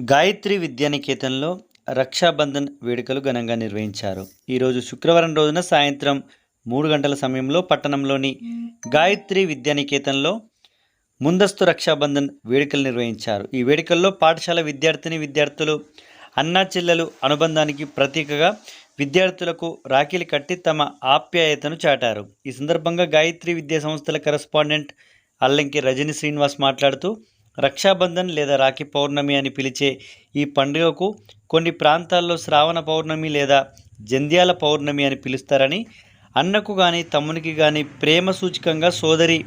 గాయత్రి విద్యానికేతన్లో రక్షాబంధన్ వేడుకలు ఘనంగా నిర్వహించారు. ఈరోజు శుక్రవారం రోజున సాయంత్రం మూడు గంటల సమయంలో పట్టణంలోని గాయత్రి విద్యానికేతన్లో ముందస్తు రక్షాబంధన్ వేడుకలు నిర్వహించారు. ఈ వేడుకల్లో పాఠశాల విద్యార్థిని విద్యార్థులు అన్నా చెల్లెలు అనుబంధానికి ప్రతీకగా విద్యార్థులకు రాఖీలు కట్టి తమ ఆప్యాయతను చాటారు. ఈ సందర్భంగా గాయత్రి విద్యా సంస్థల కరెస్పాండెంట్ అల్లంకి రజని శ్రీనివాస్ మాట్లాడుతూ రక్షాబంధన్ లేదా రాఖీ పౌర్ణమి అని పిలిచే ఈ పండుగకు కొన్ని ప్రాంతాల్లో శ్రావణ పౌర్ణమి లేదా జంధ్యాల పౌర్ణమి అని పిలుస్తారని అన్నకు కానీ తమ్మునికి కానీ ప్రేమ సూచకంగా సోదరి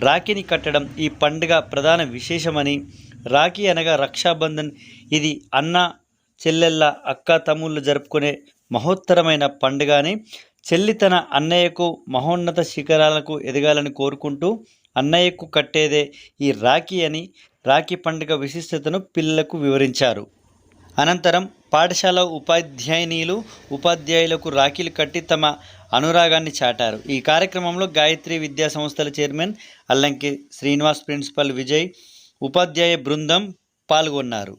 రాఖీని కట్టడం ఈ పండుగ ప్రధాన విశేషమని రాఖీ అనగా రక్షాబంధన్. ఇది అన్న చెల్లెళ్ళ అక్క తమ్ముళ్ళు జరుపుకునే మహోత్తరమైన పండుగ అని చెల్లి తన అన్నయ్యకు మహోన్నత శిఖరాలకు ఎదగాలని కోరుకుంటూ అన్నయ్యకు కట్టేదే ఈ రాఖీ అని రాఖీ పండుగ విశిష్టతను పిల్లలకు వివరించారు. అనంతరం పాఠశాల ఉపాధ్యాయునీలు ఉపాధ్యాయులకు రాఖీలు కట్టి తమ అనురాగాన్ని చాటారు. ఈ కార్యక్రమంలో గాయత్రి విద్యా సంస్థల చైర్మన్ అల్లంకి శ్రీనివాస్ ప్రిన్సిపల్ విజయ్ ఉపాధ్యాయ బృందం పాల్గొన్నారు.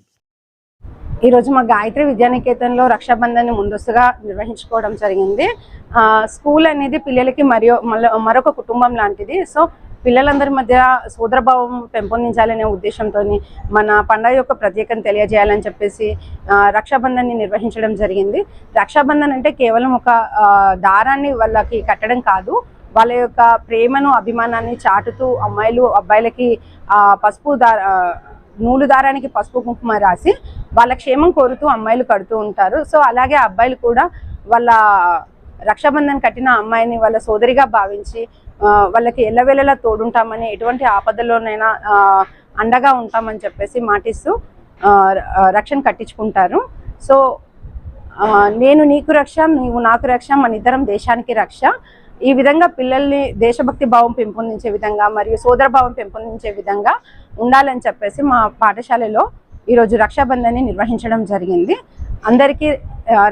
ఈరోజు మా గాయత్రి విద్యానికేతన్లో రక్షాబంధాన్ని ముందస్తుగా నిర్వహించుకోవడం జరిగింది. స్కూల్ అనేది పిల్లలకి మరియు మరొక కుటుంబం లాంటిది. సో పిల్లలందరి మధ్య సోదరభావం పెంపొందించాలనే ఉద్దేశంతో మన పండగ యొక్క ప్రత్యేకతను తెలియజేయాలని చెప్పేసి రక్షాబంధన్ని నిర్వహించడం జరిగింది. రక్షాబంధన్ అంటే కేవలం ఒక దారాన్ని వాళ్ళకి కట్టడం కాదు వాళ్ళ యొక్క ప్రేమను అభిమానాన్ని చాటుతూ అమ్మాయిలు అబ్బాయిలకి పసుపు దార నూలు దారానికి పసుపు కుంకుమ రాసి వాళ్ళ క్షేమం కోరుతూ అమ్మాయిలు కడుతూ ఉంటారు. సో అలాగే అబ్బాయిలు కూడా వాళ్ళ రక్షాబంధన్ కట్టిన అమ్మాయిని వాళ్ళ సోదరిగా భావించి వాళ్ళకి ఎల్లవేళలా తోడుంటామని ఎటువంటి ఆపదలోనైనా అండగా ఉంటామని చెప్పేసి మాటిస్తూ రక్షణ కట్టించుకుంటారు. సో నేను నీకు రక్ష నీవు నాకు రక్ష మన ఇద్దరం దేశానికి రక్ష. ఈ విధంగా పిల్లల్ని దేశభక్తి భావం పెంపొందించే విధంగా మరియు సోదర భావం పెంపొందించే విధంగా ఉండాలని చెప్పేసి మా పాఠశాలలో ఈరోజు రక్షాబంధన్ని నిర్వహించడం జరిగింది. అందరికీ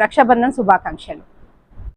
రక్షాబంధన్ శుభాకాంక్షలు.